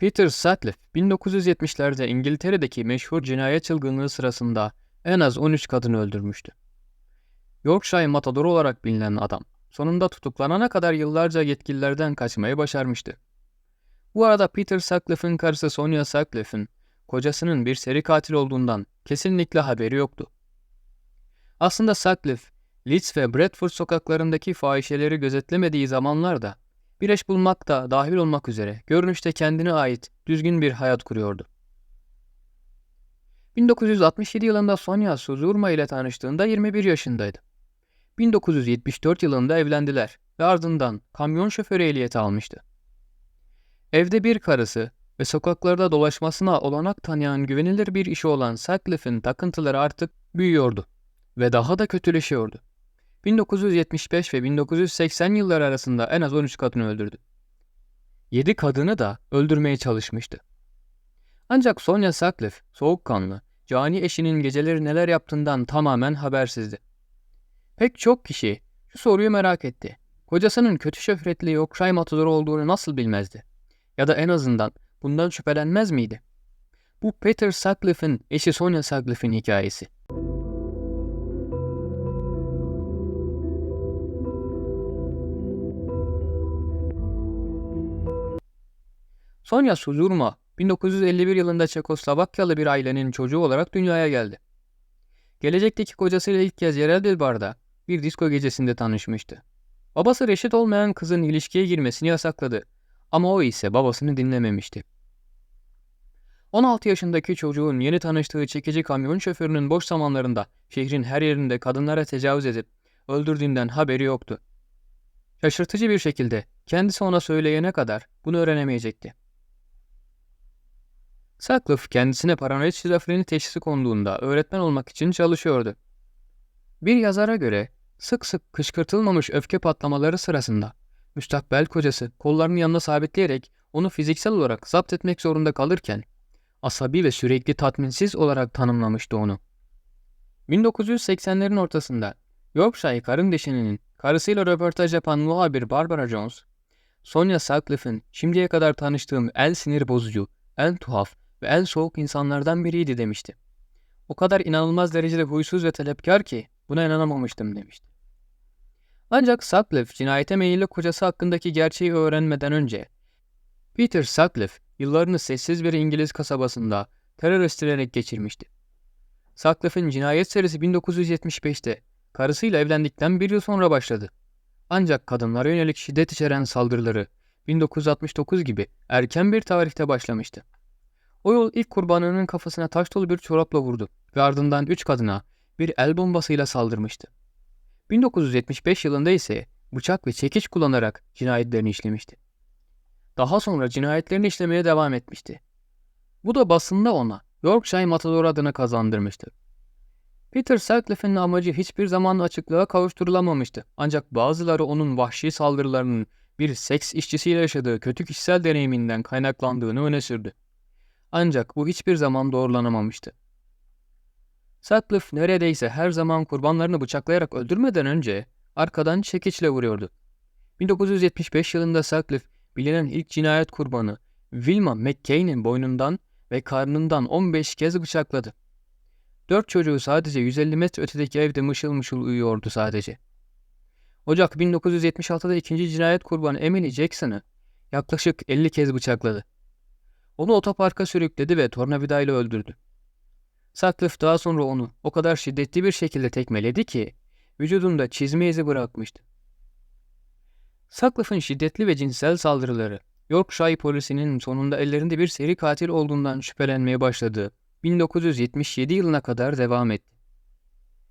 Peter Sutcliffe 1970'lerde İngiltere'deki meşhur cinayet çılgınlığı sırasında en az 13 kadını öldürmüştü. Yorkshire Matadoru olarak bilinen adam sonunda tutuklanana kadar yıllarca yetkililerden kaçmayı başarmıştı. Bu arada Peter Sutcliffe'in karısı Sonia Sutcliffe'in kocasının bir seri katil olduğundan kesinlikle haberi yoktu. Aslında Sutcliffe, Leeds ve Bradford sokaklarındaki fahişeleri gözetlemediği zamanlarda bir eş bulmak da dahil olmak üzere görünüşte kendine ait düzgün bir hayat kuruyordu. 1967 yılında Sonia Suzurma ile tanıştığında 21 yaşındaydı. 1974 yılında evlendiler ve ardından kamyon şoförü ehliyeti almıştı. Evde bir karısı ve sokaklarda dolaşmasına olanak tanıyan güvenilir bir işi olan Sutcliffe'in takıntıları artık büyüyordu ve daha da kötüleşiyordu. 1975 ve 1980 yılları arasında en az 13 kadını öldürdü. 7 kadını da öldürmeye çalışmıştı. Ancak Sonia Sutcliffe soğukkanlı, cani eşinin geceleri neler yaptığından tamamen habersizdi. Pek çok kişi şu soruyu merak etti. Kocasının kötü şöhretli Yorkshire matadoru olduğunu nasıl bilmezdi? Ya da en azından bundan şüphelenmez miydi? Bu Peter Sutcliffe'in eşi Sonia Sutcliffe'in hikayesi. Sonia Suzurma 1951 yılında Çekoslovakyalı bir ailenin çocuğu olarak dünyaya geldi. Gelecekteki kocasıyla ilk kez yerel bir barda bir disko gecesinde tanışmıştı. Babası reşit olmayan kızın ilişkiye girmesini yasakladı ama o ise babasını dinlememişti. 16 yaşındaki çocuğun yeni tanıştığı çekici kamyon şoförünün boş zamanlarında şehrin her yerinde kadınlara tecavüz edip öldürdüğünden haberi yoktu. Şaşırtıcı bir şekilde kendisi ona söyleyene kadar bunu öğrenemeyecekti. Sutcliffe kendisine paranoid şizofreni teşhisi konduğunda öğretmen olmak için çalışıyordu. Bir yazara göre sık sık kışkırtılmamış öfke patlamaları sırasında müstakbel kocası kollarını yanına sabitleyerek onu fiziksel olarak zapt etmek zorunda kalırken asabi ve sürekli tatminsiz olarak tanımlamıştı onu. 1980'lerin ortasında Yorkshire karın deşeninin karısıyla röportaj yapan muhabir Barbara Jones, Sonia Sutcliffe'in şimdiye kadar tanıştığım en sinir bozucu, en tuhaf ve en soğuk insanlardan biriydi demişti. O kadar inanılmaz derecede huysuz ve talepkar ki buna inanamamıştım demişti. Ancak Sutcliffe cinayete meyilli kocası hakkındaki gerçeği öğrenmeden önce Peter Sutcliffe yıllarını sessiz bir İngiliz kasabasında terör estilerek geçirmişti. Sutcliffe'in cinayet serisi 1975'te karısıyla evlendikten bir yıl sonra başladı. Ancak kadınlara yönelik şiddet içeren saldırıları 1969 gibi erken bir tarihte başlamıştı. O yol ilk kurbanının kafasına taş dolu bir çorapla vurdu ve ardından üç kadına bir el bombasıyla saldırmıştı. 1975 yılında ise bıçak ve çekiç kullanarak cinayetlerini işlemişti. Daha sonra cinayetlerini işlemeye devam etmişti. Bu da basında ona Yorkshire Matador adını kazandırmıştı. Peter Sutcliffe'in amacı hiçbir zaman açıklığa kavuşturulamamıştı. Ancak bazıları onun vahşi saldırılarının bir seks işçisiyle yaşadığı kötü kişisel deneyiminden kaynaklandığını öne sürdü. Ancak bu hiçbir zaman doğrulanamamıştı. Sutcliffe neredeyse her zaman kurbanlarını bıçaklayarak öldürmeden önce arkadan çekiçle vuruyordu. 1975 yılında Sutcliffe bilinen ilk cinayet kurbanı Wilma McCain'in boynundan ve karnından 15 kez bıçakladı. Dört çocuğu sadece 150 metre ötedeki evde mışıl mışıl uyuyordu sadece. Ocak 1976'da ikinci cinayet kurbanı Emily Jackson'ı yaklaşık 50 kez bıçakladı. Onu otoparka sürükledi ve tornavidayla öldürdü. Sutcliffe daha sonra onu o kadar şiddetli bir şekilde tekmeledi ki vücudunda çizme izi bırakmıştı. Sutcliffe'ın şiddetli ve cinsel saldırıları Yorkshire polisinin sonunda ellerinde bir seri katil olduğundan şüphelenmeye başladığı 1977 yılına kadar devam etti.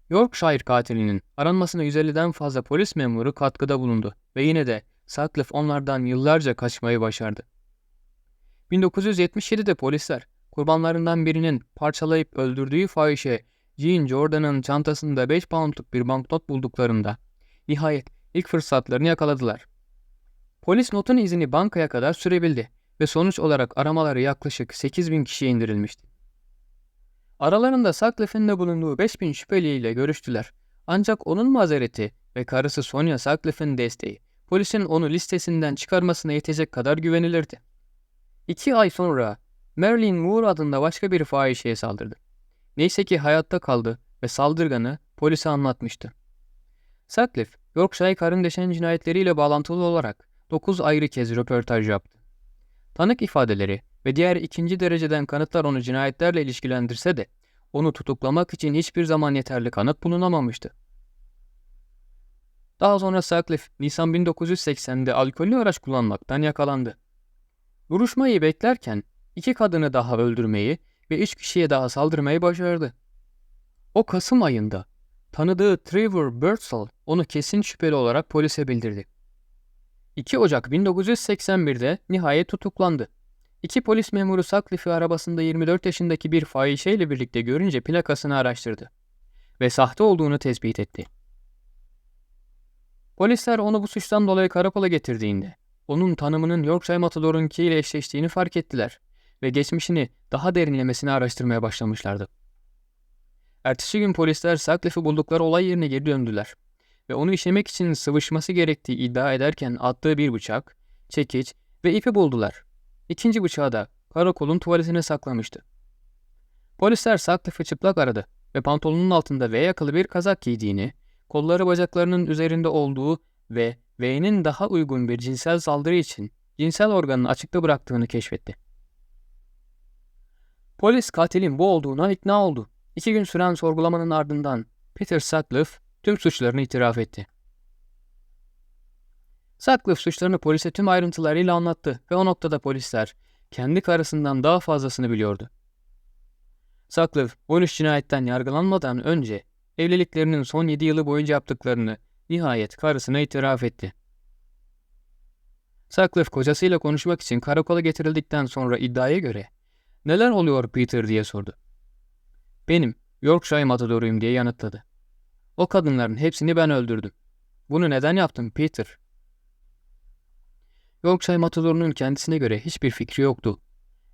Yorkshire katilinin aranmasına 150'den fazla polis memuru katkıda bulundu ve yine de Sutcliffe onlardan yıllarca kaçmayı başardı. 1977'de polisler kurbanlarından birinin parçalayıp öldürdüğü fahişe Jean Jordan'ın çantasında 5 poundluk bir banknot bulduklarında nihayet ilk fırsatlarını yakaladılar. Polis notun izini bankaya kadar sürebildi ve sonuç olarak aramaları yaklaşık 8000 kişiye indirilmişti. Aralarında Sutcliffe'in de bulunduğu 5000 şüpheliyle görüştüler. Ancak onun mazereti ve karısı Sonia Sutcliffe'in desteği polisin onu listesinden çıkarmasına yetecek kadar güvenilirdi. İki ay sonra Marilyn Moore adında başka bir fahişeye saldırdı. Neyse ki hayatta kaldı ve saldırganı polise anlatmıştı. Sutcliffe, Yorkshire karın deşen cinayetleriyle bağlantılı olarak 9 ayrı kez röportaj yaptı. Tanık ifadeleri ve diğer ikinci dereceden kanıtlar onu cinayetlerle ilişkilendirse de onu tutuklamak için hiçbir zaman yeterli kanıt bulunamamıştı. Daha sonra Sutcliffe, Nisan 1980'de alkollü araç kullanmaktan yakalandı. Duruşmayı beklerken iki kadını daha öldürmeyi ve üç kişiye daha saldırmayı başardı. O Kasım ayında tanıdığı Trevor Birdsall onu kesin şüpheli olarak polise bildirdi. 2 Ocak 1981'de nihayet tutuklandı. İki polis memuru Sutcliffe'i arabasında 24 yaşındaki bir fahişeyle birlikte görünce plakasını araştırdı ve sahte olduğunu tespit etti. Polisler onu bu suçtan dolayı karakola getirdiğinde onun tanımının Yorkshire Matador'unki ile eşleştiğini fark ettiler ve geçmişini daha derinlemesine araştırmaya başlamışlardı. Ertesi gün polisler Sutcliffe'i buldukları olay yerine geri döndüler ve onu işlemek için sıvışması gerektiği iddia ederken attığı bir bıçak, çekiç ve ipi buldular. İkinci bıçağı da karakolun tuvaletine saklamıştı. Polisler Sutcliffe'ı çıplak aradı ve pantolonun altında V yakalı bir kazak giydiğini, kolları bacaklarının üzerinde olduğu ve V'nin daha uygun bir cinsel saldırı için cinsel organını açıkta bıraktığını keşfetti. Polis katilin bu olduğuna ikna oldu. İki gün süren sorgulamanın ardından Peter Sutcliffe tüm suçlarını itiraf etti. Sutcliffe suçlarını polise tüm ayrıntılarıyla anlattı ve o noktada polisler kendi karısından daha fazlasını biliyordu. Sutcliffe 13 cinayetten yargılanmadan önce evliliklerinin son 7 yılı boyunca yaptıklarını nihayet karısına itiraf etti. Sutcliffe kocasıyla konuşmak için karakola getirildikten sonra iddiaya göre ''Neler oluyor Peter?'' diye sordu. ''Benim Yorkshire matadoruyum'' diye yanıtladı. ''O kadınların hepsini ben öldürdüm. Bunu neden yaptım Peter?'' Yorkshire matadorunun kendisine göre hiçbir fikri yoktu.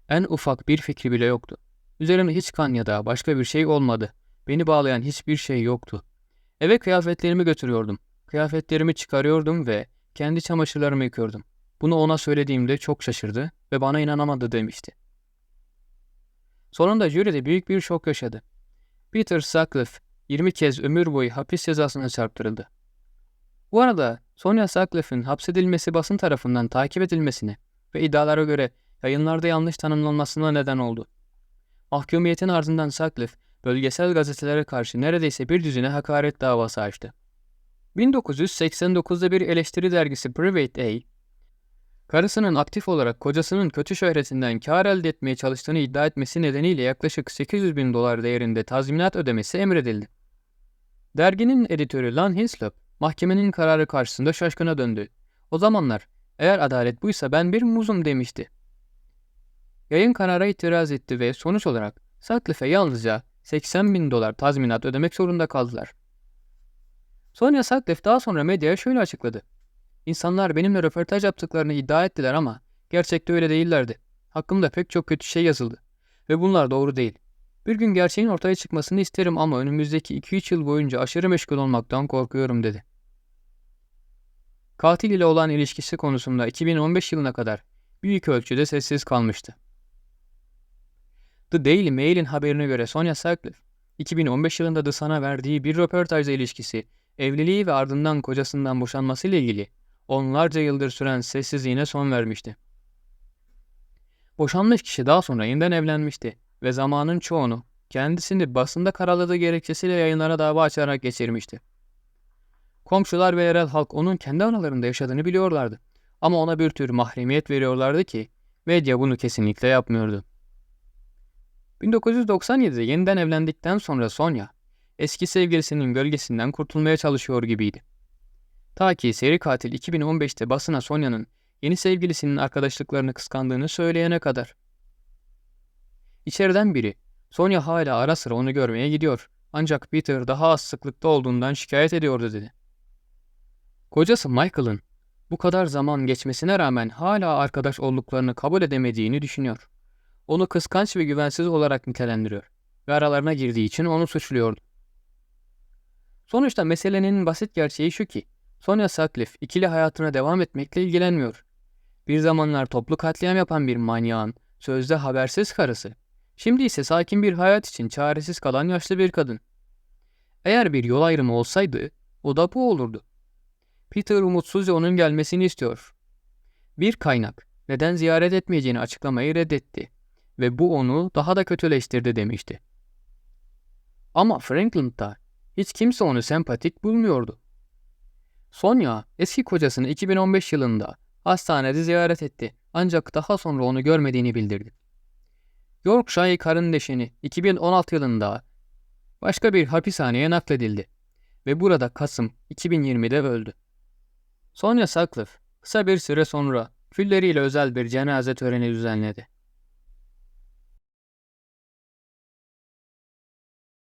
En ufak bir fikri bile yoktu. Üzerine hiç kan ya da başka bir şey olmadı. Beni bağlayan hiçbir şey yoktu. Eve kıyafetlerimi götürüyordum. Kıyafetlerimi çıkarıyordum ve kendi çamaşırlarımı yıkıyordum. Bunu ona söylediğimde çok şaşırdı ve bana inanamadı demişti. Sonunda jüride büyük bir şok yaşadı. Peter Sutcliffe 20 kez ömür boyu hapis cezasına çarptırıldı. Bu arada Sonia Sutcliffe'in hapsedilmesi basın tarafından takip edilmesine ve iddialara göre yayınlarda yanlış tanımlanmasına neden oldu. Mahkumiyetin ardından Sutcliffe, bölgesel gazetelere karşı neredeyse bir düzine hakaret davası açtı. 1989'da bir eleştiri dergisi Private A, karısının aktif olarak kocasının kötü şöhretinden kar elde etmeye çalıştığını iddia etmesi nedeniyle yaklaşık 800 bin dolar değerinde tazminat ödemesi emredildi. Derginin editörü Lan Hislop, mahkemenin kararı karşısında şaşkına döndü. O zamanlar, eğer adalet buysa ben bir muzum demişti. Yayın karara itiraz etti ve sonuç olarak Sutcliffe'e yalnızca 80 bin dolar tazminat ödemek zorunda kaldılar. Sonia Sutcliffe daha sonra medyaya şöyle açıkladı. İnsanlar benimle röportaj yaptıklarını iddia ettiler ama gerçekte öyle değillerdi. Hakkımda pek çok kötü şey yazıldı. Ve bunlar doğru değil. Bir gün gerçeğin ortaya çıkmasını isterim ama önümüzdeki 2-3 yıl boyunca aşırı meşgul olmaktan korkuyorum dedi. Katil ile olan ilişkisi konusunda 2015 yılına kadar büyük ölçüde sessiz kalmıştı. The Daily Mail'in haberine göre Sonia Sutcliffe, 2015 yılında The Sun'a verdiği bir röportajda ilişkisi, evliliği ve ardından kocasından boşanması ile ilgili onlarca yıldır süren sessizliğine son vermişti. Boşanmış kişi daha sonra yeniden evlenmişti ve zamanın çoğunu kendisini basında karaladığı gerekçesiyle yayınlara dava açarak geçirmişti. Komşular ve yerel halk onun kendi aralarında yaşadığını biliyorlardı. Ama ona bir tür mahremiyet veriyorlardı ki medya bunu kesinlikle yapmıyordu. 1997'de yeniden evlendikten sonra Sonya, eski sevgilisinin gölgesinden kurtulmaya çalışıyor gibiydi. Ta ki seri katil 2015'te basına Sonya'nın yeni sevgilisinin arkadaşlıklarını kıskandığını söyleyene kadar. İçeriden biri, Sonya hala ara sıra onu görmeye gidiyor ancak Peter daha az sıklıkta olduğundan şikayet ediyordu dedi. Kocası Michael'ın bu kadar zaman geçmesine rağmen hala arkadaş olduklarını kabul edemediğini düşünüyor. Onu kıskanç ve güvensiz olarak nitelendiriyor ve aralarına girdiği için onu suçluyordu. Sonuçta meselenin basit gerçeği şu ki, Sonia Sutcliffe ikili hayatına devam etmekle ilgilenmiyor. bir zamanlar toplu katliam yapan bir manyağın sözde habersiz karısı. Şimdi ise sakin bir hayat için çaresiz kalan yaşlı bir kadın. Eğer bir yol ayrımı olsaydı o da bu olurdu. Peter umutsuzca onun gelmesini istiyor. Bir kaynak neden ziyaret etmeyeceğini açıklamayı reddetti ve bu onu daha da kötüleştirdi demişti. Ama Franklin'da hiç kimse onu sempatik bulmuyordu. Sonya eski kocasını 2015 yılında hastanede ziyaret etti ancak daha sonra onu görmediğini bildirdi. Yorkshire karındeşini 2016 yılında başka bir hapishaneye nakledildi ve burada Kasım 2020'de öldü. Sonya Sutcliffe kısa bir süre sonra külleriyle özel bir cenaze töreni düzenledi.